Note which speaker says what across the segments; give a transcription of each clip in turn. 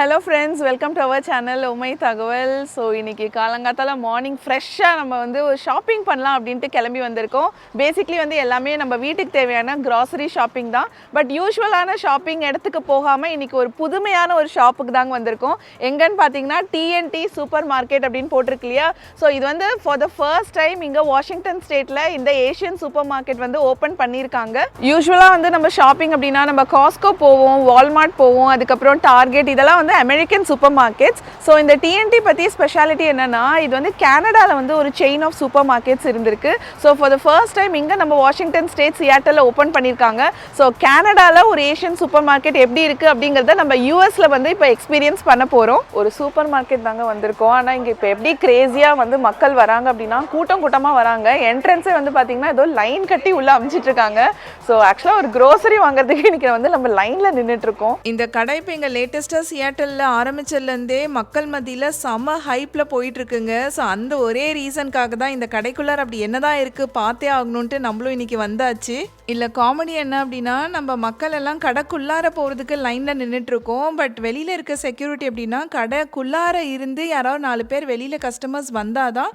Speaker 1: Hello friends welcome to our channel உமை தகவல் so இன்றைக்கி காலங்காத்தால் மார்னிங் ஃப்ரெஷ்ஷாக நம்ம வந்து ஒரு ஷாப்பிங் பண்ணலாம் அப்படின்ட்டு கிளம்பி வந்திருக்கோம். பேசிக்லி வந்து எல்லாமே நம்ம வீட்டுக்கு தேவையான கிராசரி ஷாப்பிங் தான். பட் யூஸ்வலான ஷாப்பிங் இடத்துக்கு போகாமல் இன்றைக்கி ஒரு புதுமையான ஒரு ஷாப்புக்கு தாங்க வந்திருக்கோம். எங்கன்னு பார்த்தீங்கன்னா டிஎன்டி சூப்பர் மார்க்கெட் அப்படின்னு போட்டிருக்கு இல்லையா? ஸோ இது வந்து ஃபார் த ஃபர்ஸ்ட் டைம் இங்கே வாஷிங்டன் ஸ்டேட்டில் இந்த ஏஷியன் சூப்பர் மார்க்கெட் வந்து ஓப்பன் பண்ணியிருக்காங்க. யூஸ்வலாக வந்து நம்ம ஷாப்பிங் அப்படின்னா நம்ம காஸ்கோ போவோம் வால்மார்ட் போவோம் அதுக்கப்புறம் டார்கெட் இதெல்லாம் வந்து அமெரிக்கன் சூப்பர் மார்க்கெட்ஸ் ஸோ இந்த டிஎன்டி பற்றி ஸ்பெஷாலிட்டி என்னன்னா இது வந்து கனடாவில் வந்து ஒரு செயின் ஆஃப் சூப்பர் மார்க்கெட்ஸ் இருந்திருக்கு. So for the first time இங்கே நம்ம வாஷிங்டன் ஸ்டேட் சியாட்டலில் ஓப்பன் பண்ணியிருக்காங்க ஸோ கனடாவில் ஒரு ஏஷியன் சூப்பர் மார்க்கெட் எப்படி இருக்குது அப்படிங்கிறத நம்ம யூஎஸில் வந்து இப்போ எக்ஸ்பீரியன்ஸ் பண்ண போகிறோம் ஒரு சூப்பர் மார்க்கெட் தாங்க வந்திருக்கோம். ஆனால் இங்கே இப்போ எப்படி கிரேஸியாக வந்து மக்கள் வராங்க அப்படின்னா கூட்டம் கூட்டமாக வராங்க. என்ட்ரன்ஸே வந்து பார்த்தீங்கன்னா ஏதோ லைன் கட்டி உள்ளே அமைச்சிட்டு இருக்காங்க. ஸோ ஆக்சுவலாக ஒரு க்ரோசரி வாங்குறதுக்கு இன்னைக்கு வந்து நம்ம லைனில் நின்றுட்டு இருக்கோம்.
Speaker 2: இந்த கடை இப்போ எங்கள் லேட்டஸ்ட்டாக சியாட்டலில் ஆரம்பிச்சதுலேருந்தே மக்கள் மத்தியில் செம ஹைப்பில் போயிட்டுருக்குங்க. ஸோ அந்த ஒரே ரீசனுக்காக தான் இந்த கடைக்குள்ளார் அப்படி என்னதான் இருக்குது பார்த்தே ஆகணுன்ட்டு நம்மளும் இன்றைக்கி வந்தாச்சு. இல்லை காமெடி என்ன அப்படின்னா நம்ம மக்கள் எல்லாம் கடைக்குள்ளார போகிறதுக்கு லைனில் நின்றுட்டு இருக்கோம் பட் வெளியில் இருக்க செக்யூரிட்டி எப்படின்னா கடைக்குள்ளார இருந்து யாராவது நாலு பேர் வெளியில் கஸ்டமர்ஸ் வந்தால் தான்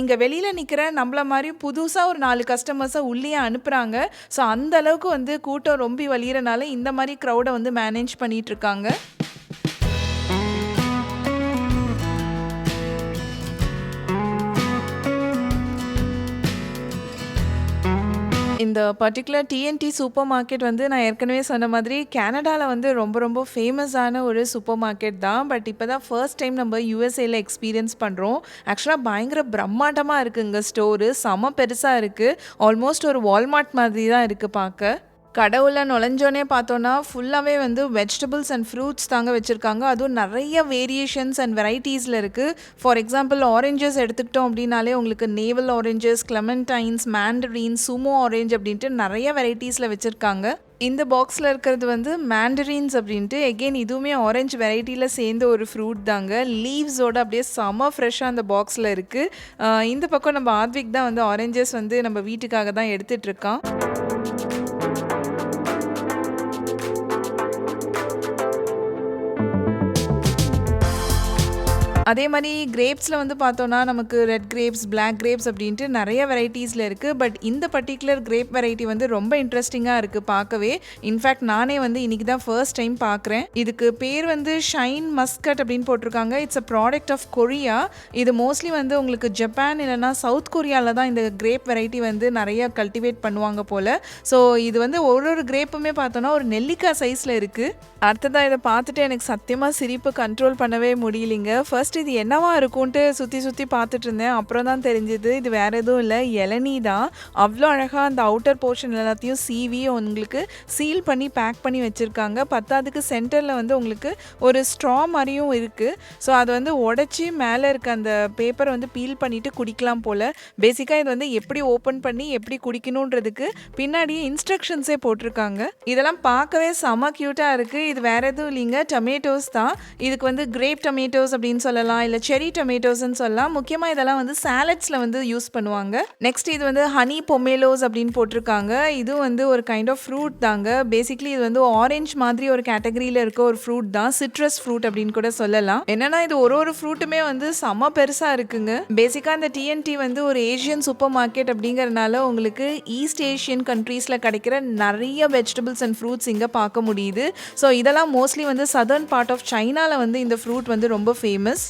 Speaker 2: இங்கே வெளியில் நிற்கிற நம்மள மாதிரி புதுசாக ஒரு நாலு கஸ்டமர்ஸை உள்ளேயே அனுப்புகிறாங்க ஸோ அந்த அளவுக்கு வந்து கூட்டம் ரொம்ப வலிகிறனால இந்த மாதிரி க்ரௌடை வந்து மேனேஜ் பண்ணிகிட்ருக்காங்க இந்த பர்டிகுலர் டிஎன்டி சூப்பர் மார்க்கெட் வந்து நான் ஏற்கனவே சொன்ன மாதிரி கனடாவில் வந்து ரொம்ப ரொம்ப ஃபேமஸான ஒரு சூப்பர் மார்க்கெட் தான் பட் இப்போ தான் ஃபர்ஸ்ட் டைம் நம்ம யூஎஸ்ஏல எக்ஸ்பீரியன்ஸ் பண்ணுறோம் ஆக்சுவலாக பயங்கர பிரம்மாண்டமாக இருக்குது இங்கே ஸ்டோரு செம பெருசாக இருக்குது ஆல்மோஸ்ட் ஒரு வால்மார்ட் மாதிரி தான் இருக்குது பார்க்க. கடவுளில் நுழைஞ்சோன்னே பார்த்தோன்னா ஃபுல்லாகவே வந்து வெஜிடபிள்ஸ் அண்ட் ஃப்ரூட்ஸ் தாங்க வச்சுருக்காங்க. அதுவும் நிறைய வேரியேஷன்ஸ் அண்ட் வெரைட்டிஸில் இருக்குது ஃபார் எக்ஸாம்பிள் ஆரஞ்சஸ் எடுத்துக்கிட்டோம் அப்படின்னாலே உங்களுக்கு navel oranges clementines mandarin sumo orange அப்படின்ட்டு நிறைய வெரைட்டிஸில் வச்சுருக்காங்க. இந்த பாக்ஸில் இருக்கிறது வந்து மேண்டரின்ஸ் அப்படின்ட்டு. எகெயின் இதுவுமே ஆரஞ்சு வெரைட்டியில் சேர்ந்த ஒரு ஃப்ரூட் தாங்க. லீவ்ஸோட அப்படியே செம ஃப்ரெஷ்ஷாக அந்த பாக்ஸில் இருக்குது இந்த பக்கம் நம்ம ஆத்விக் தான் வந்து ஆரஞ்சஸ் வந்து நம்ம வீட்டுக்காக தான் எடுத்துகிட்டு அதே மாதிரி கிரேப்ஸில் வந்து பார்த்தோன்னா நமக்கு ரெட் கிரேப்ஸ் பிளாக் கிரேப்ஸ் அப்படின்ட்டு நிறைய வெரைட்டிஸில் இருக்குது பட் இந்த பர்டிகுலர் கிரேப் வெரைட்டி வந்து ரொம்ப இன்ட்ரெஸ்டிங்காக இருக்குது பார்க்கவே. இன்ஃபேக்ட் நானே வந்து இன்றைக்கி தான் ஃபர்ஸ்ட் டைம் பார்க்குறேன். இதுக்கு பேர் வந்து ஷைன் மஸ்கட் அப்படின்னு போட்டிருக்காங்க. It's a product of Korea இது மோஸ்ட்லி வந்து உங்களுக்கு ஜப்பான் இல்லைனா சவுத் கொரியாவில் தான் இந்த கிரேப் வெரைட்டி வந்து நிறைய கல்டிவேட் பண்ணுவாங்க போல். ஸோ இது வந்து ஒரு ஒரு கிரேப்புமே பார்த்தோன்னா ஒரு நெல்லிக்காய் சைஸில் இருக்குது அடுத்ததாக இதை பார்த்துட்டு எனக்கு சத்தியமாக சிரிப்பு கண்ட்ரோல் பண்ணவே முடியலைங்க. ஃபர்ஸ்ட் இது என்னவா இருக்கும்ன்ட்டு சுற்றி சுற்றி பார்த்துட்டு இருந்தேன் அப்புறம் தான் தெரிஞ்சுது இது வேற எதுவும் இல்லை. இளநீ தான். அவ்வளோ அழகாக அந்த அவுட்டர் போர்ஷன் எல்லாத்தையும் சீவி உங்களுக்கு சீல் பண்ணி பேக் பண்ணி வச்சுருக்காங்க. பத்தாவதுக்கு சென்டரில் வந்து உங்களுக்கு ஒரு ஸ்ட்ரா மாதிரியும் இருக்குது ஸோ அதை வந்து உடச்சி மேலே இருக்க அந்த பேப்பரை வந்து பீல் பண்ணிவிட்டு குடிக்கலாம் போல். பேசிக்காக இது வந்து எப்படி ஓப்பன் பண்ணி எப்படி குடிக்கணுன்றதுக்கு பின்னாடியே இன்ஸ்ட்ரக்ஷன்ஸே போட்டிருக்காங்க. இதெல்லாம் பார்க்கவே செம க்யூட்டாக இருக்குது இது வேற எதுவும் இல்லைங்க. டொமேட்டோஸ் தான். இதுக்கு வந்து கிரேப் டொமேட்டோஸ் அப்படின்னு சொல்லலாம். இல்லை செரி டொமேட்டோஸ்ன்னு சொல்லலாம். முக்கியமாக இதெல்லாம் வந்து சாலட்ஸில் வந்து யூஸ் பண்ணுவாங்க. நெக்ஸ்ட் இது வந்து ஹனி பொமேலோஸ் அப்படின்னு போட்டிருக்காங்க. இது வந்து ஒரு கைண்ட் ஆஃப் ஃப்ரூட் தாங்க. பேசிக்லி இது வந்து ஆரஞ்ச் மாதிரி ஒரு கேட்டகரியில் இருக்க ஒரு ஃப்ரூட் தான். சிட்ரஸ் ஃப்ரூட் அப்படின்னு கூட சொல்லலாம். என்னன்னா இது ஒரு ஒரு ஃப்ரூட்டுமே வந்து செம பெருசாக இருக்குங்க. பேசிக்காக இந்த டிஎன்டி வந்து ஒரு ஏஷியன் சூப்பர் மார்க்கெட் அப்படிங்கிறனால உங்களுக்கு ஈஸ்ட் ஏஷியன் கண்ட்ரீஸில் கிடைக்கிற நிறைய வெஜிடபிள்ஸ் அண்ட் ஃப்ரூட்ஸ் இங்கே பார்க்க முடியுது. ஸோ இதெல்லாம் மோஸ்ட்லி வந்து சதர்ன் பார்ட் ஆஃப் சைனாவில் வந்து இந்த ஃப்ரூட் வந்து ரொம்ப ஃபேமஸ்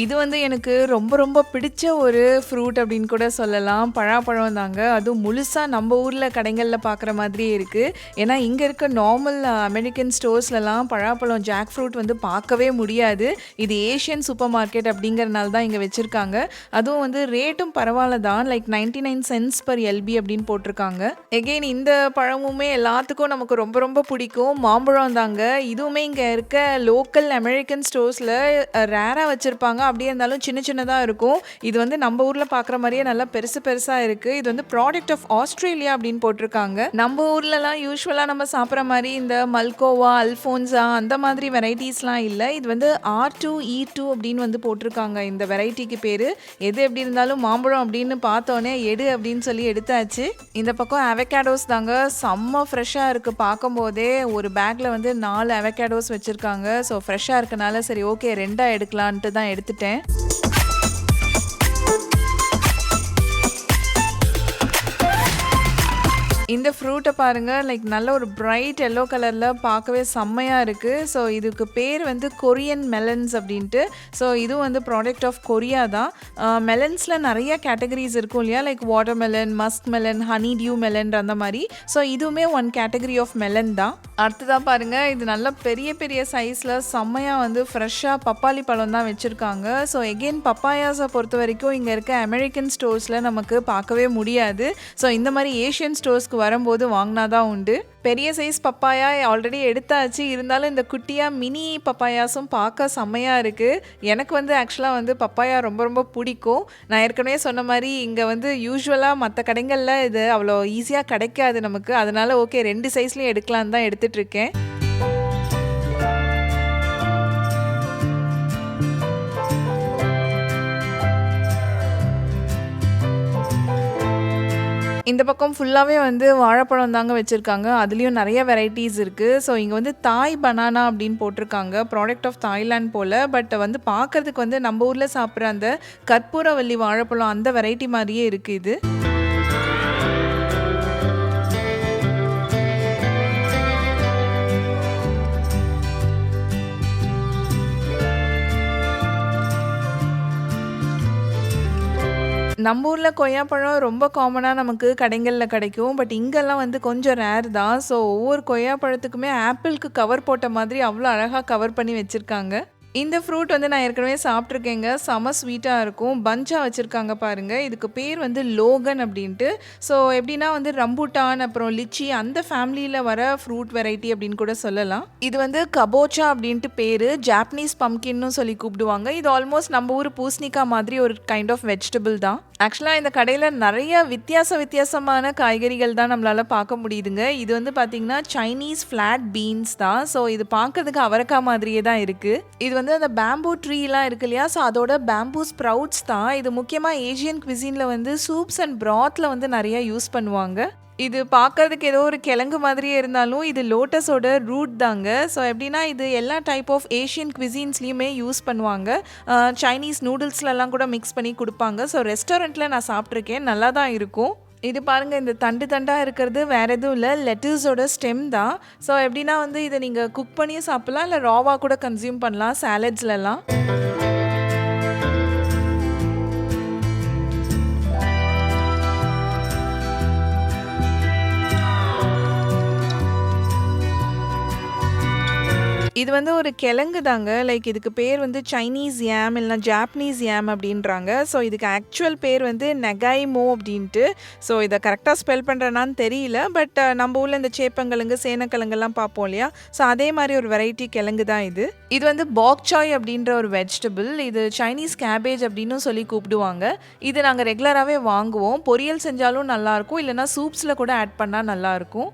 Speaker 2: இது வந்து எனக்கு ரொம்ப ரொம்ப பிடிச்ச ஒரு ஃப்ரூட் அப்படின்னு கூட சொல்லலாம். பழாப்பழம் தாங்க. அதுவும் முழுசாக நம்ம ஊரில் கடைகளில் பார்க்குற மாதிரியே இருக்குது ஏன்னா இங்கே இருக்க நார்மல் அமெரிக்கன் ஸ்டோர்ஸ்லலாம் பழாப்பழம் ஜாக் ஃப்ரூட் வந்து பார்க்கவே முடியாது. இது ஏஷியன் சூப்பர் மார்க்கெட் அப்படிங்கிறனால தான் இங்கே வச்சுருக்காங்க. அதுவும் வந்து ரேட்டும் பரவாயில்ல தான் like ninety nine cents per LB அப்படின்னு போட்டிருக்காங்க. எகெயின் இந்த பழமுமே எல்லாத்துக்கும் நமக்கு ரொம்ப ரொம்ப பிடிக்கும். மாம்பழம் தாங்க. இதுவுமே இங்கே இருக்க லோக்கல் அமெரிக்கன் ஸ்டோர்ஸில் ரேராக வச்சுருப்பாங்க. அப்படியே இருந்தாலும் சின்ன சின்னதாக இருக்கும். இது வந்து நம்ம ஊரில் பார்க்குற மாதிரியே நல்லா பெருசு பெருசாக இருக்குது இது வந்து ப்ராடக்ட் ஆஃப் ஆஸ்திரேலியா அப்படின்னு போட்டிருக்காங்க. நம்ம ஊர்லலாம் யூஸ்வலாக நம்ம சாப்பிட்ற மாதிரி இந்த மல்கோவா அல்ஃபோன்ஸா அந்த மாதிரி வெரைட்டிஸ்லாம் இல்லை. இது வந்து ஆர் டூ இ டூ அப்படின்னு வந்து போட்டிருக்காங்க. இந்த வெரைட்டிக்கு பேர். எது எப்படி இருந்தாலும் மாம்பழம் அப்படின்னு பார்த்தோன்னே எடு அப்படின்னு சொல்லி எடுத்தாச்சு. இந்த பக்கம் அவகேடோஸ் தாங்க. செம்ம ஃப்ரெஷ்ஷாக இருக்குது பார்க்கும்போதே ஒரு பேக்கில் வந்து நாலு அவகேடோஸ் வச்சுருக்காங்க. ஸோ ஃப்ரெஷ்ஷாக இருக்கனால சரி ஓகே ரெண்டாக எடுக்கலான்ட்டு தான் எடுத்து எடுத்துட்டேன் இந்த ஃப்ரூட்டை பாருங்கள் லைக் நல்ல ஒரு பிரைட் எல்லோ கலரில் பார்க்கவே செம்மையாக இருக்குது ஸோ இதுக்கு பேர் வந்து கொரியன் மெலன்ஸ் அப்படின்ட்டு. ஸோ இதுவும் வந்து ப்ராடக்ட் ஆஃப் கொரியா தான். மெலன்ஸில் நிறைய கேட்டகரிஸ் இருக்கும் இல்லையா? Like watermelon muskmelon honeydew melon அந்த மாதிரி. ஸோ இதுவுமே ஒன் கேட்டகரி ஆஃப் மெலன் தான். அடுத்ததாக பாருங்கள் இது நல்ல பெரிய பெரிய சைஸில் செம்மையாக வந்து ஃப்ரெஷ்ஷாக பப்பாளி பழம் தான் வச்சுருக்காங்க. ஸோ எகெயின் பப்பாயாஸை பொறுத்த வரைக்கும் இங்கே இருக்க அமெரிக்கன் ஸ்டோர்ஸில் நமக்கு பார்க்கவே முடியாது. ஸோ இந்த மாதிரி ஏஷியன் ஸ்டோர்ஸ்க்கு வரும்போது வாங்கினா தான் உண்டு. பெரிய சைஸ் பப்பாயா ஆல்ரெடி எடுத்தாச்சு. இருந்தாலும் இந்த குட்டியாக மினி பப்பாயாஸும் பார்க்க செம்மையாக இருக்குது எனக்கு வந்து ஆக்சுவலாக வந்து பப்பாயா ரொம்ப ரொம்ப பிடிக்கும். நான் ஏற்கனவே சொன்ன மாதிரி இங்கே வந்து யூஸ்வலாக மற்ற கடைகளில் இது அவ்வளோ ஈஸியாக கிடைக்காது நமக்கு. அதனால ஓகே ரெண்டு சைஸ்லேயும் எடுக்கலான்னு தான் எடுத்துகிட்டு இந்த பக்கம் ஃபுல்லாகவே வந்து வாழைப்பழம் தாங்க வச்சுருக்காங்க. அதுலேயும் நிறைய வெரைட்டிஸ் இருக்குது ஸோ இங்கே வந்து தாய் பனானா அப்படின்னு போட்டிருக்காங்க. ப்ராடக்ட் ஆஃப் தாய்லாண்ட் போல். பட் வந்து பார்க்குறதுக்கு வந்து நம்ம ஊரில் சாப்பிட்ற அந்த கற்பூரவல்லி வாழைப்பழம் அந்த வெரைட்டி மாதிரியே இருக்குது இது. நம்ம ஊரில் கொய்யாப்பழம் ரொம்ப காமனாக நமக்கு கடைகளில் கிடைக்கும். பட் இங்கெல்லாம் வந்து கொஞ்சம் ரேர் தான். ஸோ ஒவ்வொரு கொய்யாப்பழத்துக்குமே ஆப்பிளுக்கு கவர் போட்ட மாதிரி அவ்வளோ அழகாக கவர் பண்ணி வச்சுருக்காங்க. இந்த ஃப்ரூட் வந்து நான் ஏற்கனவே சாப்பிட்ருக்கேங்க செம ஸ்வீட்டாக இருக்கும். பஞ்சாக வச்சுருக்காங்க பாருங்கள் இதுக்கு பேர் வந்து லோகன் அப்படின்ட்டு. ஸோ எப்படின்னா வந்து ரம்பூட்டான் அப்புறம் லிச்சி அந்த ஃபேமிலியில் வர ஃப்ரூட் வெரைட்டி அப்படின்னு கூட சொல்லலாம். இது வந்து கபோச்சா அப்படின்ட்டு பேர். ஜாப்பனீஸ் பம்கின்னு சொல்லி கூப்பிடுவாங்க. இது ஆல்மோஸ்ட் நம்ம ஊர் பூஸ்னிக்கா மாதிரி ஒரு கைண்ட் ஆஃப் வெஜிடபிள் தான். ஆக்சுவலாக இந்த கடையில் நிறைய வித்தியாச வித்தியாசமான காய்கறிகள் தான் நம்மளால் பார்க்க முடியுதுங்க. இது வந்து பார்த்திங்கன்னா சைனீஸ் ஃப்ளாட் பீன்ஸ் தான். ஸோ இது பார்க்கறதுக்கு அவரைக்காய் மாதிரியே தான் இருக்குது இது வந்து அந்த பேம்பூ ட்ரீலாம் இருக்கு இல்லையா? ஸோ அதோட பேம்பூ ஸ்ப்ரவுட்ஸ் தான். இது முக்கியமாக ஏஷியன் குவிசினில் வந்து சூப்ஸ் அண்ட் ப்ராத்தில் வந்து நிறைய யூஸ் பண்ணுவாங்க. இது பார்க்கறதுக்கு ஏதோ ஒரு கிழங்கு மாதிரியே இருந்தாலும் இது லோட்டஸோட ரூட் தாங்க. ஸோ எப்படின்னா இது எல்லா டைப் ஆஃப் ஏஷியன் குவிசீன்ஸ்லேயுமே யூஸ் பண்ணுவாங்க. சைனீஸ் நூடுல்ஸ்லலாம் கூட மிக்ஸ் பண்ணி கொடுப்பாங்க. ஸோ ரெஸ்டாரண்ட்டில் நான் சாப்பிட்ருக்கேன் நல்லா தான் இருக்கும். இது பாருங்கள் இந்த தண்டு தண்டாக இருக்கிறது வேறு எதுவும் இல்லை. லெட்டிஸோட ஸ்டெம் தான். ஸோ எப்படின்னா வந்து இதை நீங்கள் குக் பண்ணியும் சாப்பிட்லாம் இல்லை ராவாக கூட கன்சியூம் பண்ணலாம் சாலட்ஸ்லலாம் இது வந்து ஒரு கிழங்கு தாங்க லைக் இதுக்கு பேர் வந்து சைனீஸ் யாம் இல்லைனா ஜாப்பனீஸ் யாம் அப்படின்றாங்க. ஸோ இதுக்கு ஆக்சுவல் பேர் வந்து நெகாய்மோ அப்படின்ட்டு. ஸோ இதை கரெக்டாக ஸ்பெல் பண்ணுறேனான்னு தெரியல. பட் நம்ம ஊரில் இந்த சேப்பங்கிழங்கு சேனக்கிழங்குலாம் பார்ப்போம் இல்லையா? ஸோ அதே மாதிரி ஒரு வெரைட்டி கிழங்கு தான் இது. இது வந்து பாக்சாய் அப்படின்ற ஒரு வெஜிடபிள் இது சைனீஸ் கேபேஜ் அப்படின்னு சொல்லி கூப்பிடுவாங்க. இது நாங்கள் ரெகுலராகவே வாங்குவோம். பொரியல் செஞ்சாலும் நல்லாயிருக்கும் இல்லைனா சூப்ஸில் கூட ஆட் பண்ணால் நல்லாயிருக்கும்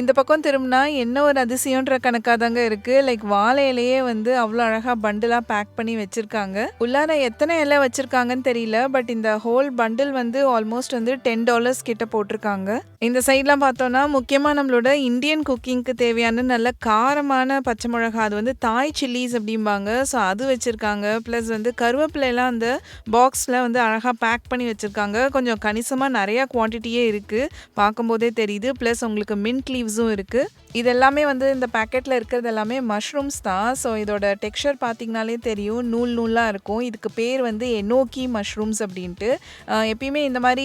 Speaker 2: இந்த பக்கம் திரும்பினா என்ன ஒரு அதிசயம்ன்ற கணக்காக தாங்க இருக்கு. லைக் வாழையிலேயே வந்து அவ்வளோ அழகாக பண்டிலாக பேக் பண்ணி வச்சிருக்காங்க. உள்ளார எத்தனை இலை வச்சிருக்காங்கன்னு தெரியல பட் இந்த ஹோல் பண்டில் வந்து ஆல்மோஸ்ட் வந்து டென் டாலர்ஸ் கிட்ட போட்டிருக்காங்க. இந்த சைட்லாம் பார்த்தோம்னா முக்கியமாக நம்மளோட இந்தியன் குக்கிங்க்கு தேவையான நல்ல காரமான பச்சை மிளகா அது வந்து தாய் சில்லிஸ் அப்படிம்பாங்க. ஸோ அது வச்சுருக்காங்க. ப்ளஸ் வந்து கருவேப்பிலையெல்லாம் அந்த பாக்ஸில் வந்து அழகாக பேக் பண்ணி வச்சுருக்காங்க. கொஞ்சம் கணிசமாக நிறையா குவான்டிட்டியே இருக்குது பார்க்கும்போதே தெரியுது. ப்ளஸ் உங்களுக்கு மின்ட்லி லீவ்ஸும் இருக்குது இது எல்லாமே வந்து இந்த பேக்கெட்டில் இருக்கிறது எல்லாமே மஷ்ரூம்ஸ் தான். ஸோ இதோட டெக்ஸ்சர் பார்த்திங்கனாலே தெரியும். நூல் நூலாக இருக்கும். இதுக்கு பேர் வந்து எனோக்கி மஷ்ரூம்ஸ் அப்படின்ட்டு. எப்பயுமே இந்த மாதிரி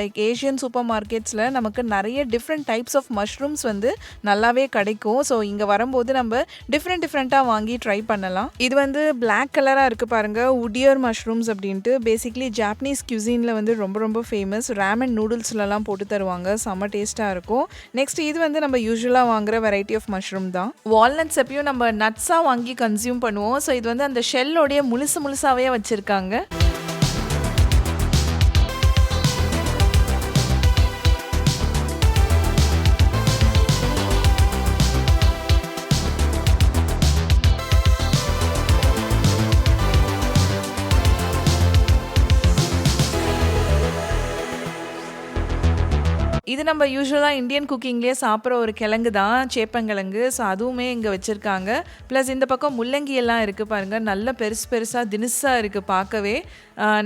Speaker 2: லைக் ஏஷியன் சூப்பர் மார்க்கெட்ஸில் நமக்கு நிறைய டிஃப்ரெண்ட் டைப்ஸ் ஆஃப் மஷ்ரூம்ஸ் வந்து நல்லாவே கிடைக்கும். ஸோ இங்கே வரும்போது நம்ம டிஃப்ரெண்ட் டிஃப்ரெண்ட்டாக வாங்கி ட்ரை பண்ணலாம். இது வந்து பிளாக் கலராக இருக்குது பாருங்கள் உடியர் மஷ்ரூம்ஸ் அப்படின்ட்டு. பேசிக்லி ஜாப்பனீஸ் cuisine-ல வந்து ரொம்ப ரொம்ப ஃபேமஸ் ரேமன் நூடுல்ஸ்லலாம் போட்டு தருவாங்க. செம்ம டேஸ்ட்டாக இருக்கும். நெக்ஸ்ட் இது வந்து வந்து நம்ம யூஸ்வலாக வாங்குற வெரைட்டி ஆஃப் மஷ்ரூம் தான். வால்நட்ஸ் எப்பயும் நம்ம நட்ஸாக வாங்கி கன்சியூம் பண்ணுவோம். ஸோ இது வந்து அந்த ஷெல்லோடைய முழுசு முழுசாகவே வச்சுருக்காங்க. நம்ம யூஸ்வலாக இந்தியன் குக்கிங்லேயே சாப்பிட்ற ஒரு கிழங்கு தான் சேப்பங்கிழங்கு. ஸோ அதுவுமே இங்கே வச்சுருக்காங்க. ப்ளஸ் இந்த பக்கம் முள்ளங்கி எல்லாம் இருக்குது பாருங்கள் நல்ல பெருசு பெருசாக தினுசாக இருக்குது பார்க்கவே.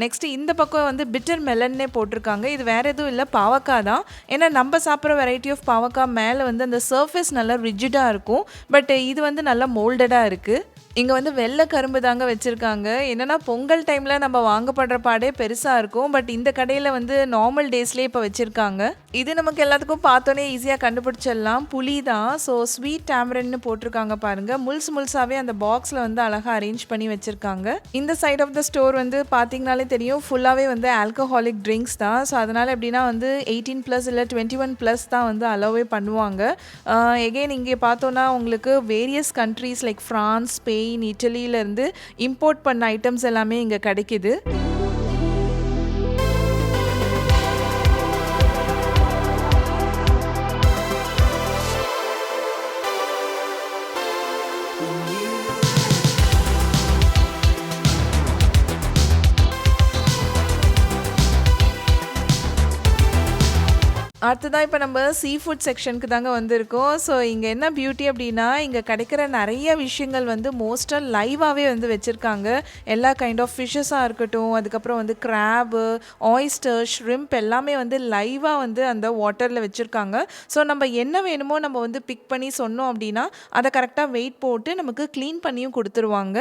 Speaker 2: நெக்ஸ்ட்டு இந்த பக்கம் வந்து பிட்டர் மெலன்னே போட்டிருக்காங்க. இது வேறு எதுவும் இல்லை. பாவக்காய் தான். ஏன்னா நம்ம சாப்பிட்ற வெரைட்டி ஆஃப் பாவக்காய் மேலே வந்து அந்த சர்ஃபேஸ் நல்லா ரிஜிடாக இருக்கும். பட் இது வந்து நல்லா மோல்டடாக இருக்குது இங்கே வந்து வெள்ளை கரும்பு தாங்க வச்சுருக்காங்க. என்னென்னா பொங்கல் டைமில் நம்ம வாங்கப்படுற பாடே பெருசாக இருக்கும். பட் இந்த கடையில் வந்து நார்மல் டேஸ்லேயே இப்போ வச்சுருக்காங்க. இது நமக்கு எல்லாத்துக்கும் பார்த்தோன்னே ஈஸியாக கண்டுபிடிச்சிடலாம். புளி தான். ஸோ ஸ்வீட் டேமரன்னு போட்டிருக்காங்க பாருங்கள் முழுசு முழுசாகவே அந்த பாக்ஸில் வந்து அழகாக அரேஞ்ச் பண்ணி வச்சுருக்காங்க. இந்த சைட் ஆஃப் த ஸ்டோர் வந்து பார்த்தீங்கனாலே தெரியும். ஃபுல்லாகவே வந்து ஆல்கஹாலிக் ட்ரிங்க்ஸ் தான். ஸோ அதனால் எப்படின்னா வந்து எயிட்டீன் ப்ளஸ் இல்லை டுவெண்ட்டி ஒன் ப்ளஸ் தான் வந்து அலோவே பண்ணுவாங்க. எகெயின் இங்கே பார்த்தோன்னா உங்களுக்கு various countries like France Spain இட்டலியிலேருந்து import பண்ண ஐட்டம்ஸ் எல்லாமே இங்கே கிடைக்குது. அடுத்ததான் இப்போ நம்ம சீ ஃபுட் செக்ஷனுக்கு தாங்க வந்திருக்கோம். ஸோ இங்கே என்ன பியூட்டி அப்படின்னா இங்கே கிடைக்கிற நிறைய விஷயங்கள் வந்து மோஸ்ட்டாக லைவாகவே வந்து வச்சுருக்காங்க. எல்லா கைண்ட் ஆஃப் ஃபிஷ்ஷஸாக இருக்கட்டும் அதுக்கப்புறம் வந்து கிராபு ஆயிஸ்டர் ஷ்ரிம்ப் எல்லாமே வந்து லைவாக வந்து அந்த வாட்டரில் வச்சுருக்காங்க. ஸோ நம்ம என்ன வேணுமோ நம்ம வந்து பிக் பண்ணி சொன்னோம் அப்படின்னா அதை கரெக்டாக வெயிட் போட்டு நமக்கு க்ளீன் பண்ணியும் கொடுத்துருவாங்க.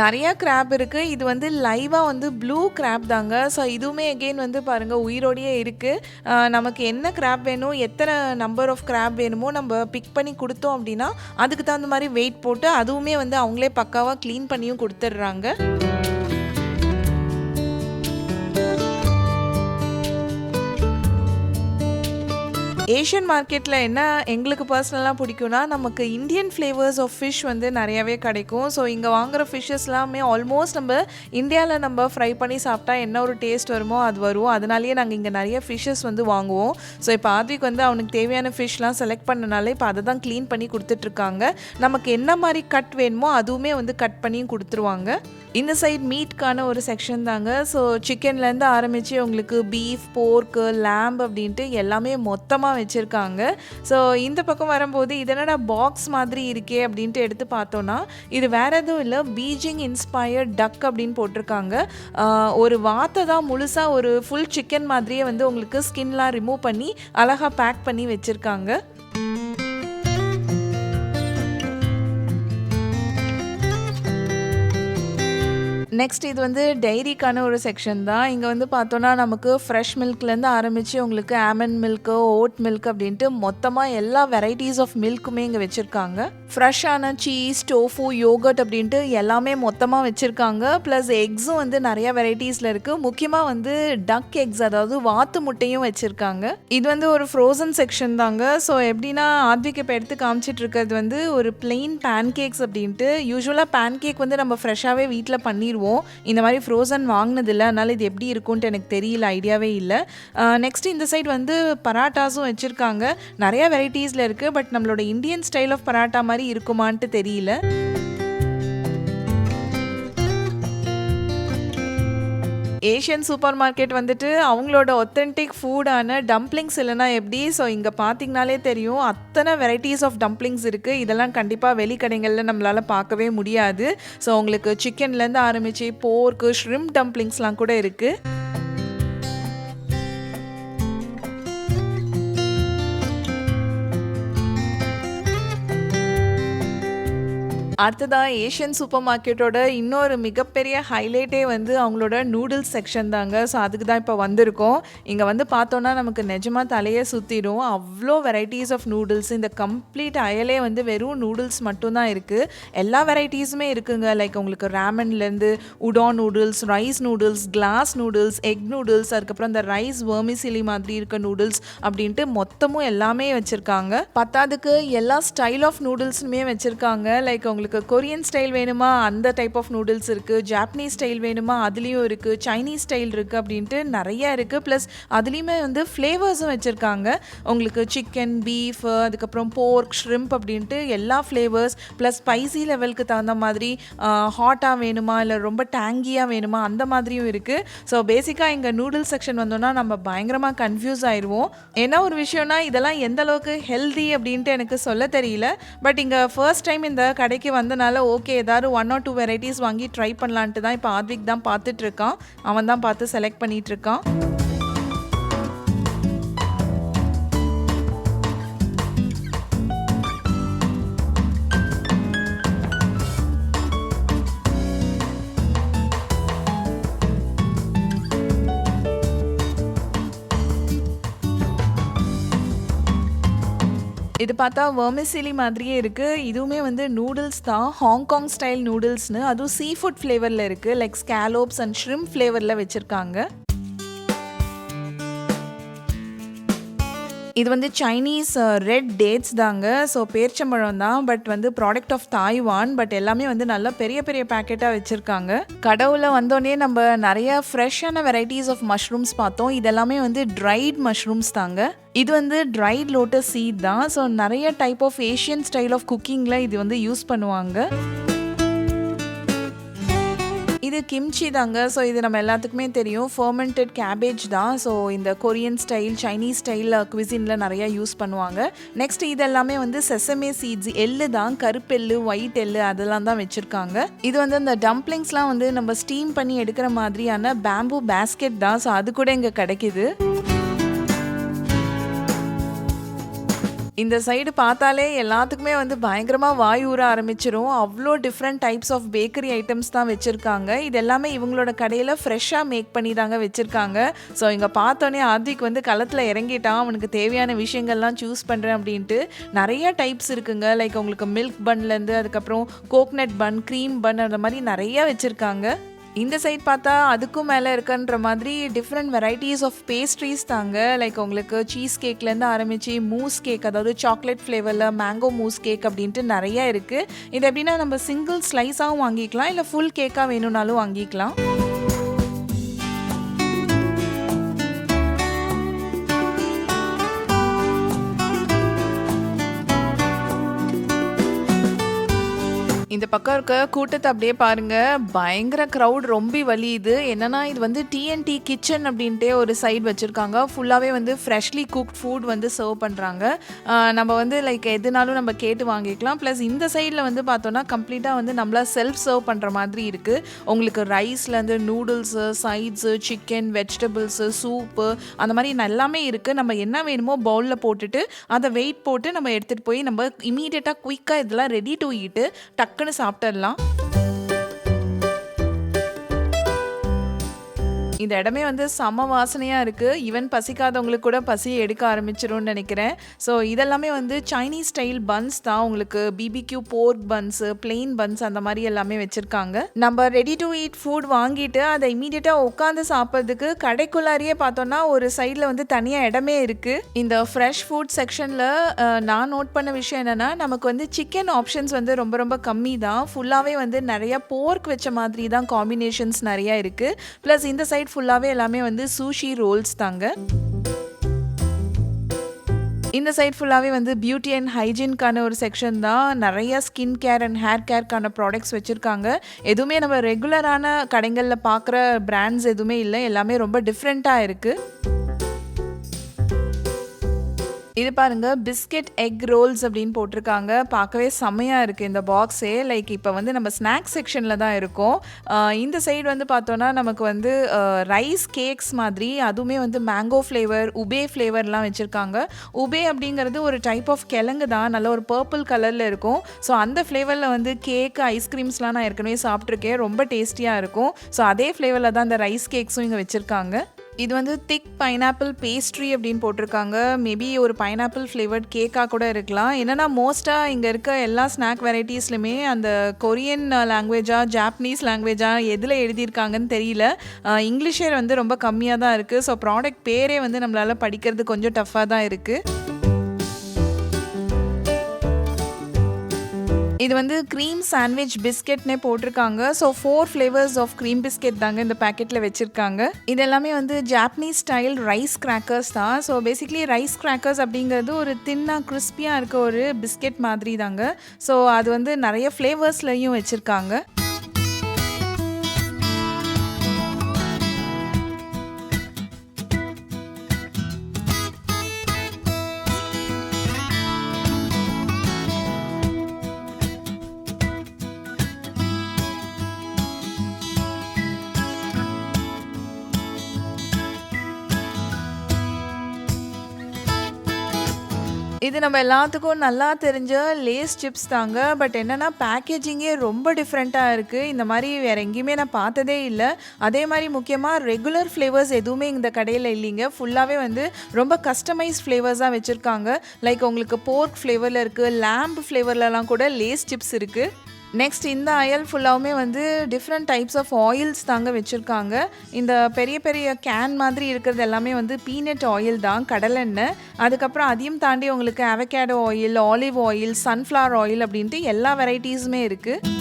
Speaker 2: நிறைய கிராப் இருக்குது இது வந்து லைவாக வந்து ப்ளூ கிராப் தாங்க. ஸோ இதுவுமே எகெயின் வந்து பாருங்கள் உயிரோடையே இருக்குது நமக்கு என்ன கிராப் வேணும் எத்தனை நம்பர் ஆஃப் கிராப் வேணுமோ நம்ம பிக் பண்ணி கொடுத்தோம் அப்படின்னா அதுக்கு தகுந்த மாதிரி வெயிட் போட்டு அதுவுமே வந்து அவங்களே பக்காவாக க்ளீன் பண்ணியும் கொடுத்துட்றாங்க. ஏஷியன் மார்க்கெட்டில் என்ன எங்களுக்கு பர்சனலாக பிடிக்கும்னா நமக்கு இந்தியன் ஃப்ளேவர்ஸ் ஆஃப் ஃபிஷ் வந்து நிறையாவே கிடைக்கும். ஸோ இங்கே வாங்குகிற ஃபிஷ்ஷஸ் எல்லாமே ஆல்மோஸ்ட் நம்ம இந்தியாவில் நம்ம ஃப்ரை பண்ணி சாப்பிட்டா என்ன ஒரு டேஸ்ட் வருமோ அது வரும். அதனாலேயே நாங்கள் இங்கே நிறைய ஃபிஷ்ஷஸ் வந்து வாங்குவோம். ஸோ இப்போ ஆத்விக் வந்து அவனுக்கு தேவையான ஃபிஷ்லாம் செலக்ட் பண்ணனால இப்போ அதை தான் க்ளீன் பண்ணி கொடுத்துட்ருக்காங்க நமக்கு என்ன மாதிரி கட் வேணுமோ அதுவுமே வந்து கட் பண்ணியும் கொடுத்துருவாங்க. இந்த சைட் மீட்கான ஒரு செக்ஷன் தாங்க. ஸோ சிக்கன்லேருந்து ஆரம்பித்து உங்களுக்கு பீஃப் போர்க்கு லேம்ப் அப்படின்ட்டு எல்லாமே மொத்தமாக வச்சுருக்காங்க. ஸோ இந்த பக்கம் வரும்போது இது பாக்ஸ் மாதிரி இருக்கே அப்படின்ட்டு எடுத்து பார்த்தோன்னா இது வேற எதுவும் இல்லை. பீஜிங் இன்ஸ்பயர்ட் டக் அப்படின்னு போட்டிருக்காங்க. ஒரு வாத்தை தான் முழுசாக ஒரு ஃபுல் சிக்கன் மாதிரியே வந்து உங்களுக்கு ஸ்கின்லாம் ரிமூவ் பண்ணி அழகாக பேக் பண்ணி வச்சுருக்காங்க. நெக்ஸ்ட் இது வந்து டைரிக்கான ஒரு செக்ஷன் தான். இங்கே வந்து பார்த்தோன்னா நமக்கு ஃப்ரெஷ் மில்க்லேருந்து ஆரம்பித்து உங்களுக்கு ஆமன் மில்க்கு ஓட் மில்க் அப்படின்ட்டு மொத்தமாக எல்லா வெரைட்டிஸ் ஆஃப் மில்க்குமே இங்கே வச்சுருக்காங்க. ஃப்ரெஷ்ஷான சீஸ் டோஃபு யோகர்ட் அப்படின்ட்டு எல்லாமே மொத்தமாக வச்சுருக்காங்க. ப்ளஸ் எக்ஸும் வந்து நிறைய வெரைட்டிஸில் இருக்குது முக்கியமாக வந்து டக் எக்ஸ் அதாவது வாத்து முட்டையும் வச்சுருக்காங்க. இது வந்து ஒரு ஃப்ரோசன் செக்ஷன் தாங்க. ஸோ எப்படின்னா ஆத்விக் இப்போ எடுத்து காமிச்சிட்டு இருக்கிறது வந்து ஒரு பிளெயின் பேன் கேக்ஸ் அப்படின்ட்டு. யூஸ்வலாக பேன் கேக் வந்து நம்ம ஃப்ரெஷ்ஷாகவே வீட்டில் பண்ணிடுவோம் இந்த மாதிரி ஃப்ரோசன் வாங்கினதில்லை. அதனால் இது எப்படி இருக்கும்ன்ட்டு எனக்கு தெரியல ஐடியாவே இல்லை. நெக்ஸ்ட் இந்த சைடு வந்து பராட்டாஸும் வச்சுருக்காங்க. நிறையா வெரைட்டிஸில் இருக்குது பட் நம்மளோட இந்தியன் ஸ்டைல் ஆஃப் பராட்டா மாதிரி இருக்குமான்ட்டு தெரியல. ஏஷியன் சூப்பர் மார்க்கெட் வந்துட்டு அவங்களோட ஒத்தென்டிக் ஃபுட்டான டம்ப்ளிங்ஸ் இல்லைனா எப்படி? ஸோ இங்கே பார்த்தீங்கனாலே தெரியும். அத்தனை வெரைட்டிஸ் ஆஃப் டம்ப்ளிங்ஸ் இருக்குது இதெல்லாம் கண்டிப்பாக வெளிக்கடைகளில் நம்மளால் பார்க்கவே முடியாது. ஸோ உங்களுக்கு சிக்கன்லேருந்து ஆரம்பித்து போர்க்கு ஷ்ரிம் டம்ப்ளிங்ஸ்லாம் கூட இருக்குது அடுத்ததாக ஏஷியன் சூப்பர் மார்க்கெட்டோட இன்னொரு மிகப்பெரிய ஹைலைட்டே வந்து அவங்களோட நூடுல்ஸ் செக்ஷன் தாங்க. ஸோ அதுக்கு தான் இப்போ வந்திருக்கோம். இங்கே வந்து பார்த்தோன்னா நமக்கு நிஜமாக தலையே சுற்றிடும் அவ்வளோ வெரைட்டிஸ் ஆஃப் நூடுல்ஸ் இந்த கம்ப்ளீட் அயலே வந்து வெறும் நூடுல்ஸ் மட்டும்தான் இருக்குது எல்லா வெரைட்டிஸுமே இருக்குங்க. லைக் உங்களுக்கு ரேமன்லேருந்து udon noodles rice noodles glass noodles egg noodles அதுக்கப்புறம் இந்த ரைஸ் வேர்மிசிலி மாதிரி இருக்க நூடுல்ஸ் அப்படின்ட்டு மொத்தமும் எல்லாமே வச்சுருக்காங்க. பத்தாவதுக்கு எல்லா ஸ்டைல் ஆஃப் நூடுல்ஸுமே வச்சுருக்காங்க. லைக் உங்களுக்கு கொரியன் ஸ்டைல் வேணுமா? அந்த டைப் ஆஃப் நூடுல்ஸ் இருக்குது ஜாப்பனீஸ் ஸ்டைல் வேணுமா? அதுலேயும் இருக்குது சைனீஸ் ஸ்டைல் இருக்குது அப்படின்ட்டு நிறைய இருக்குது ப்ளஸ் அதுலேயுமே வந்து ஃப்ளேவர்ஸும் வச்சுருக்காங்க. உங்களுக்கு சிக்கன் பீஃப் அதுக்கப்புறம் போர்க் ஷ்ரிம்ப் அப்படின்ட்டு எல்லா ஃப்ளேவர்ஸ் ப்ளஸ் ஸ்பைசி லெவலுக்கு தகுந்த மாதிரி ஹாட்டாக வேணுமா? இல்லை ரொம்ப டேங்கியாக வேணுமா? அந்த மாதிரியும் இருக்குது ஸோ பேசிக்காக இங்கே நூடுல்ஸ் செக்ஷன் வந்தோன்னா நம்ம பயங்கரமாக கன்ஃபியூஸ் ஆயிடுவோம் என்ன ஒரு விஷயம்னா இதெல்லாம் எந்த அளவுக்கு ஹெல்தி அப்படின்ட்டு எனக்கு சொல்ல தெரியல. பட் இங்கே ஃபர்ஸ்ட் டைம் இந்த கடைக்கு வந்தனால ஓகே ஏதாவது ஒன் ஆர் டூ வெரைட்டிஸ் வாங்கி ட்ரை பண்ணலான்ட்டு தான் இப்போ ஆத்விக் தான் பார்த்துட்ருக்கான் அவன் தான் பார்த்து செலக்ட் பண்ணிகிட்ருக்கான் இது பார்த்தா வெர்மிசிலி மாதிரியே இருக்குது இதுவுமே வந்து நூடுல்ஸ் தான். ஹாங்காங் ஸ்டைல் நூடுல்ஸ்னு அதுவும் சீ ஃபுட் ஃப்ளேவரில் இருக்குது லைக் ஸ்கேலோப்ஸ் அண்ட் ஷ்ரிம் ஃப்ளேவரில் வச்சுருக்காங்க. இது வந்து சைனீஸ் ரெட் டேட்ஸ் தாங்க. ஸோ பேர்ச்சம்பழம் தான் பட் வந்து ப்ராடக்ட் ஆஃப் தாய்வான் பட் எல்லாமே வந்து நல்லா பெரிய பெரிய பேக்கெட்டாக வச்சுருக்காங்க. கடவுள வந்தோடனே நம்ம நிறைய ஃப்ரெஷ்ஷான வெரைட்டிஸ் ஆஃப் மஷ்ரூம்ஸ் பார்த்தோம். இதெல்லாமே வந்து ட்ரைட் மஷ்ரூம்ஸ் தாங்க. இது வந்து ட்ரைட் லோட்டஸ் சீட் தான். ஸோ நிறைய type of Asian style of குக்கிங்கில் இது வந்து யூஸ் பண்ணுவாங்க. இது கிம்ச்சி தாங்க. ஸோ இது நம்ம எல்லாத்துக்குமே தெரியும். ஃபர்மெண்டட் கேபேஜ் தான். ஸோ இந்த கொரியன் ஸ்டைல் சைனீஸ் ஸ்டைல் குவிசினில் நிறையா யூஸ் பண்ணுவாங்க. நெக்ஸ்ட் இதெல்லாமே வந்து செசமே சீட்ஸ் எள்ளு தான். கருப்பெள்ளு ஒயிட் எள்ளு அதெல்லாம் தான் வச்சுருக்காங்க. இது வந்து அந்த டம்ப்ளிங்ஸ்லாம் வந்து நம்ம ஸ்டீம் பண்ணி எடுக்கிற மாதிரியான பேம்பு பேஸ்கெட் தான். ஸோ அது கூட இங்கே கிடைக்குது. இந்த சைடு பார்த்தாலே எல்லாத்துக்குமே வந்து பயங்கரமாக வாய் ஊற ஆரம்பிச்சிரும். அவ்வளோ different types of bakery items தான் வச்சுருக்காங்க. இது எல்லாமே இவங்களோட கடையில் ஃப்ரெஷ்ஷாக மேக் பண்ணி தாங்க வச்சுருக்காங்க. ஸோ இங்கே பார்த்தோன்னே ஆர்திக் வந்து களத்தில் இறங்கிட்டான். அவனுக்கு தேவையான விஷயங்கள்லாம் சூஸ் பண்ணுறேன் அப்படின்ட்டு நிறைய டைப்ஸ் இருக்குங்க. லைக் உங்களுக்கு மில்க் பன்லேருந்து அதுக்கப்புறம் கோக்னட் பன் க்ரீம் பன் அந்த மாதிரி நிறையா வச்சுருக்காங்க. இந்த சைட் பார்த்தா அதுக்கும் மேலே இருக்குன்ற மாதிரி டிஃப்ரெண்ட் வெரைட்டிஸ் ஆஃப் பேஸ்ட்ரீஸ் தாங்க. லைக் உங்களுக்கு சீஸ் கேக்லேருந்து ஆரம்பித்து மூஸ் கேக் அதாவது சாக்லேட் ஃப்ளேவரில் மேங்கோ மூஸ் கேக் அப்படின்ட்டு நிறைய இருக்குது இது எப்படின்னா நம்ம சிங்கிள் ஸ்லைஸாகவும் வாங்கிக்கலாம் இல்லை ஃபுல் கேக்காக வேணும்னாலும் வாங்கிக்கலாம். இந்த பக்கம் இருக்க கூட்டத்தை அப்படியே பாருங்க. பயங்கர க்ரௌட் ரொம்ப வலியுது. என்னன்னா இது வந்து டிஎன்டி கிச்சன் அப்படின்ட்டு ஒரு சைடு வச்சுருக்காங்க. ஃபுல்லாகவே வந்து ஃப்ரெஷ்லி குக்ட் ஃபுட் வந்து சர்வ் பண்ணுறாங்க நம்ம வந்து லைக் எதுனாலும் நம்ம கேட்டு வாங்கிக்கலாம். ப்ளஸ் இந்த சைடில் வந்து பார்த்தோன்னா கம்ப்ளீட்டாக வந்து நம்மளா செல்ஃப் சர்வ் பண்ணுற மாதிரி இருக்குது உங்களுக்கு ரைஸ்லேருந்து noodles sides chicken vegetables soup அந்த மாதிரி எல்லாமே இருக்குது நம்ம என்ன வேணுமோ பவுலில் போட்டுட்டு அதை வெயிட் போட்டு நம்ம எடுத்துகிட்டு போய் நம்ம இமீடியட்டாக குயிக்காக இதெல்லாம் ரெடி டு ஈட்டு டக்குன்னு சாப்பிட்டுடலாம். இந்த இடமே வந்து செம வாசனையாக இருக்குது ஈவன் பசிக்காதவங்களுக்கு கூட பசியை எடுக்க ஆரம்பிச்சிரும்னு நினைக்கிறேன். ஸோ இதெல்லாமே வந்து சைனீஸ் ஸ்டைல் பன்ஸ் தான் உங்களுக்கு பிபிக்யூ போர்க் பன்ஸு பிளெயின் பன்ஸ் அந்த மாதிரி எல்லாமே வச்சுருக்காங்க. நம்ம ரெடி டு ஈட் ஃபுட் வாங்கிட்டு அதை இமீடியட்டாக உட்காந்து சாப்பிட்றதுக்கு கடைக்குள்ளாரியே பார்த்தோன்னா ஒரு சைடில் வந்து தனியாக இடமே இருக்குது இந்த ஃப்ரெஷ் ஃபுட் செக்ஷனில் நான் நோட் பண்ண விஷயம் என்னென்னா நமக்கு வந்து சிக்கன் ஆப்ஷன்ஸ் வந்து ரொம்ப ரொம்ப கம்மி தான். ஃபுல்லாகவே வந்து நிறைய போர்க் வச்ச மாதிரி தான் காம்பினேஷன்ஸ் நிறையா இருக்குது ப்ளஸ் இந்த சைட் ஃபுல்லாகவே எல்லாமே வந்து சூஷி ரோல்ஸ் தாங்க. இந்த சைட் ஃபுல்லாகவே வந்து பியூட்டி அண்ட் ஹைஜீன்கான ஒரு செக்ஷன் தான். நிறைய ஸ்கின் கேர் அண்ட் ஹேர் கேர்க்கான ப்ராடக்ட்ஸ் வச்சுருக்காங்க. எதுவுமே நம்ம ரெகுலரான கடைகளில் பார்க்குற பிராண்ட்ஸ் எதுவுமே இல்லை. எல்லாமே ரொம்ப டிஃப்ரெண்ட்டாக இருக்குது இது பாருங்க பிஸ்கெட் எக் ரோல்ஸ் அப்படின்னு போட்டிருக்காங்க. பார்க்கவே செம்மையாக இருக்குது இந்த பாக்ஸே லைக் இப்போ வந்து நம்ம ஸ்நாக்ஸ் செக்ஷனில் தான் இருக்கோம். இந்த சைடு வந்து பார்த்தோன்னா நமக்கு வந்து ரைஸ் கேக்ஸ் மாதிரி அதுவுமே வந்து மேங்கோ ஃப்ளேவர் உபே ஃப்ளேவர்லாம் வச்சுருக்காங்க. உபே அப்படிங்கிறது ஒரு டைப் ஆஃப் கிழங்கு தான். நல்ல ஒரு பர்பிள் கலரில் இருக்கும். ஸோ அந்த ஃப்ளேவரில் வந்து கேக் ஐஸ்கிரீம்ஸ்லாம் நான் ஏற்கனவே சாப்பிட்ருக்கேன் ரொம்ப டேஸ்டியாக இருக்கும். ஸோ அதே ஃப்ளேவரில் தான் இந்த ரைஸ் கேக்ஸும் இங்கே வச்சுருக்காங்க. இது வந்து திக் பைனாப்பிள் பேஸ்ட்ரி அப்படின்னு போட்டிருக்காங்க. மேபி ஒரு பைனாப்பிள் ஃப்ளேவர்ட் கேக்காக கூட இருக்கலாம். என்னென்னா மோஸ்ட்டாக இங்கே இருக்க எல்லா ஸ்நாக் வெரைட்டிஸ்லையுமே அந்த கொரியன் லாங்குவேஜாக ஜாப்பனீஸ் லாங்குவேஜாக எதில் எழுதியிருக்காங்கன்னு தெரியல. Uh, இங்கிலீஷே வந்து ரொம்ப கம்மியாக தான் இருக்குது ஸோ ப்ராடக்ட் பேரே வந்து நம்மளால் படிக்கிறது கொஞ்சம் டஃப்பாக தான் இருக்குது இது வந்து க்ரீம் சாண்ட்விச் பிஸ்கெட்னே போட்டிருக்காங்க. So four flavours of cream biscuit தாங்க இந்த பேக்கெட்டில் வச்சுருக்காங்க. இது எல்லாமே வந்து ஜாப்பனீஸ் ஸ்டைல் ரைஸ் கிராக்கர்ஸ் தான். ஸோ பேசிக்லி ரைஸ் கிராக்கர்ஸ் அப்படிங்கிறது ஒரு தின்னாக கிறிஸ்பியாக இருக்க ஒரு பிஸ்கெட் மாதிரி தாங்க ஸோ அது வந்து நிறைய ஃப்ளேவர்ஸ்லையும் வச்சுருக்காங்க. இது நம்ம எல்லாத்துக்கும் நல்லா தெரிஞ்ச லேஸ் சிப்ஸ் தாங்க. பட் என்னென்னா பேக்கேஜிங்கே ரொம்ப டிஃப்ரெண்ட்டாக இருக்குது இந்த மாதிரி வேறு எங்கேயுமே நான் பார்த்ததே இல்லை. அதே மாதிரி முக்கியமாக ரெகுலர் ஃப்ளேவர்ஸ் எதுவுமே இந்த கடையில் இல்லைங்க. ஃபுல்லாகவே வந்து ரொம்ப கஸ்டமைஸ் ஃப்ளேவர்ஸாக வச்சுருக்காங்க. லைக் உங்களுக்கு போர்க் ஃப்ளேவரில் இருக்குது லேம்ப் ஃப்ளேவர்லலாம் கூட லேஸ் சிப்ஸ் இருக்குது நெக்ஸ்ட் இந்த அயல் ஃபுல்லாகவுமே வந்து டிஃப்ரெண்ட் டைப்ஸ் ஆஃப் ஆயில்ஸ் தாங்க வச்சுருக்காங்க. இந்த பெரிய பெரிய கேன் மாதிரி இருக்கிறது எல்லாமே வந்து பீனட் ஆயில் தான் கடலெண்ணெய் அதுக்கப்புறம் அதையும் தாண்டி உங்களுக்கு avocado oil olive oil sunflower oil அப்படின்ட்டு எல்லா வெரைட்டிஸுமே இருக்குது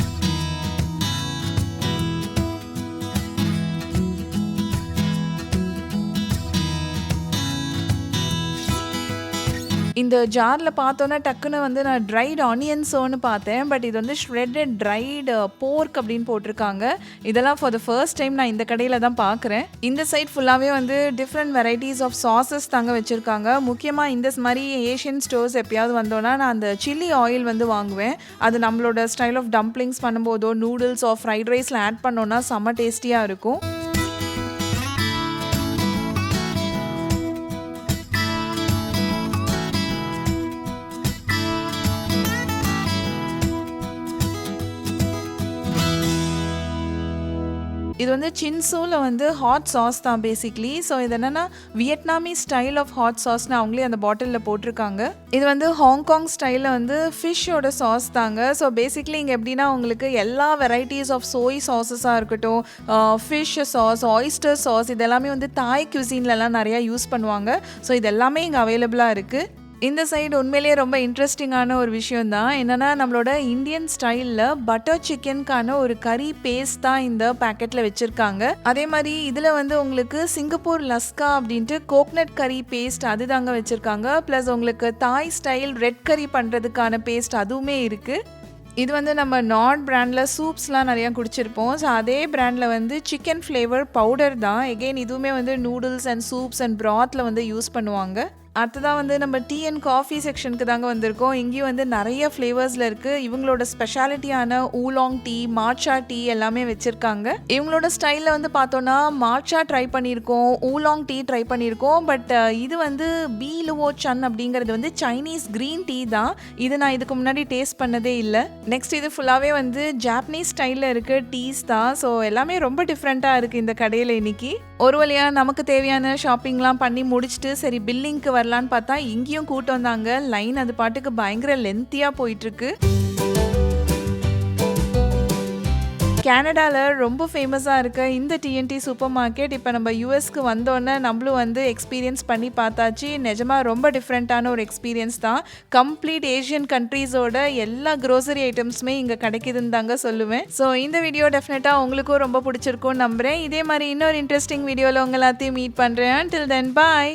Speaker 2: இந்த ஜாரில் பார்த்தோன்னே டக்குன்னு வந்து நான் ட்ரைட் ஆனியன்ஸோன்னு பார்த்தேன். பட் இது வந்து ஷ்ரெட்டட் ட்ரைடு போர்க் அப்படின்னு போட்டிருக்காங்க. இதெல்லாம் ஃபார் த ஃபர்ஸ்ட் டைம் நான் இந்த கடையில் தான் பார்க்குறேன். இந்த சைட் ஃபுல்லாகவே வந்து டிஃப்ரெண்ட் வெரைட்டிஸ் ஆஃப் சாசஸ் தாங்க வச்சுருக்காங்க. முக்கியமாக இந்த மாதிரி ஏஷியன் ஸ்டோர்ஸ் எப்பயாவது வந்தோன்னா நான் அந்த சில்லி ஆயில் வந்து வாங்குவேன். அது நம்மளோட ஸ்டைல் ஆஃப் டம்ப்ளிங்ஸ் பண்ணும்போதோ நூடுல்ஸ் ஆஃப் ஃப்ரைட் ரைஸில் ஆட் பண்ணோன்னா செம்ம டேஸ்டியாக இருக்கும். இது வந்து சின்சூவில் வந்து ஹாட் சாஸ் தான் பேசிக்லி ஸோ இது என்னென்னா வியட்நாமி ஸ்டைல் ஆஃப் ஹாட் சாஸ்னு அவங்களே அந்த பாட்டிலில் போட்டிருக்காங்க. இது வந்து ஹாங்காங் ஸ்டைலில் வந்து ஃபிஷ்ஷோட சாஸ் தாங்க. ஸோ பேசிக்லி இங்கே எப்படின்னா உங்களுக்கு எல்லா வெரைட்டிஸ் ஆஃப் சோய் சாஸஸாக இருக்கட்டும் ஃபிஷ் சாஸ் ஆயிஸ்டர் சாஸ் இதெல்லாமே வந்து தாய் குசின்லலாம் நிறையா யூஸ் பண்ணுவாங்க. ஸோ இது எல்லாமே இங்கே அவைலபிளாக இருக்குது இந்த சைடு உண்மையிலேயே ரொம்ப இன்ட்ரெஸ்டிங்கான ஒரு விஷயம் தான் என்னென்னா நம்மளோட இந்தியன் ஸ்டைலில் பட்டர் சிக்கனுக்கான ஒரு கறி பேஸ்ட் தான் இந்த பேக்கெட்டில் வச்சுருக்காங்க. அதே மாதிரி இதில் வந்து உங்களுக்கு சிங்கப்பூர் லஸ்கா அப்படின்ட்டு கோக்னட் கறி பேஸ்ட் அது தாங்க வச்சுருக்காங்க. ப்ளஸ் உங்களுக்கு தாய் ஸ்டைல் ரெட் கறி பண்ணுறதுக்கான பேஸ்ட் அதுவுமே இருக்குது இது வந்து நம்ம நாட் பிராண்டில் சூப்ஸ்லாம் நிறையா குடிச்சிருப்போம். ஸோ அதே பிராண்டில் வந்து சிக்கன் ஃப்ளேவர் பவுடர் தான். எகெயின் இதுவுமே வந்து நூடுல்ஸ் அண்ட் சூப்ஸ் அண்ட் ப்ராத்தில் வந்து யூஸ் பண்ணுவாங்க. அடுத்ததாக வந்து நம்ம டீ அண்ட் காஃபி செக்ஷனுக்கு தாங்க வந்திருக்கோம். இங்கேயும் வந்து நிறைய ஃப்ளேவர்ஸில் இருக்குது இவங்களோட ஸ்பெஷாலிட்டியான ஊலாங் டீ மாட்சா டீ எல்லாமே வச்சுருக்காங்க. இவங்களோட ஸ்டைலில் வந்து பார்த்தோன்னா மாட்சா ட்ரை பண்ணியிருக்கோம் ஊலாங் டீ ட்ரை பண்ணியிருக்கோம். பட் இது வந்து பீலுவோ சன் அப்படிங்கிறது வந்து சைனீஸ் க்ரீன் டீ தான். இது நான் இதுக்கு முன்னாடி டேஸ்ட் பண்ணதே இல்லை. நெக்ஸ்ட் இது ஃபுல்லாகவே வந்து ஜாப்பனீஸ் ஸ்டைலில் இருக்க டீஸ் தான். ஸோ எல்லாமே ரொம்ப டிஃப்ரெண்ட்டாக இருக்குது இந்த கடையில் இன்னைக்கு. ஒரு வழியாக நமக்கு தேவையான ஷாப்பிங்லாம் பண்ணி முடிச்சுட்டு சரி பில்லிங்க்கு வரலான்னு பார்த்தா இங்கேயும் கூட்டம் வந்தாங்க லைன் அது பாட்டுக்கு பயங்கர லென்த்தியாக போயிட்டுருக்கு. கனடாவில் ரொம்ப ஃபேமஸாக இருக்க இந்த டிஎன்டி சூப்பர் மார்க்கெட் இப்போ நம்ம யூஎஸ்க்கு வந்தோன்னே நம்மளும் வந்து எக்ஸ்பீரியன்ஸ் பண்ணி பார்த்தாச்சு. நிஜமாக ரொம்ப டிஃப்ரெண்ட்டான ஒரு எக்ஸ்பீரியன்ஸ் தான். கம்ப்ளீட் ஏஷியன் கண்ட்ரீஸோட எல்லா க்ரோசரி ஐட்டம்ஸுமே இங்கே கிடைக்குதுன்னு தாங்க சொல்லுவேன். ஸோ இந்த வீடியோ டெஃபினட்டாக உங்களுக்கும் ரொம்ப பிடிச்சிருக்கும்னு நம்புகிறேன் இதே மாதிரி இன்னொரு இன்ட்ரெஸ்டிங் வீடியோவில் உங்கள் எல்லாத்தையும் மீட் பண்ணுறேன் டில் தென் பாய்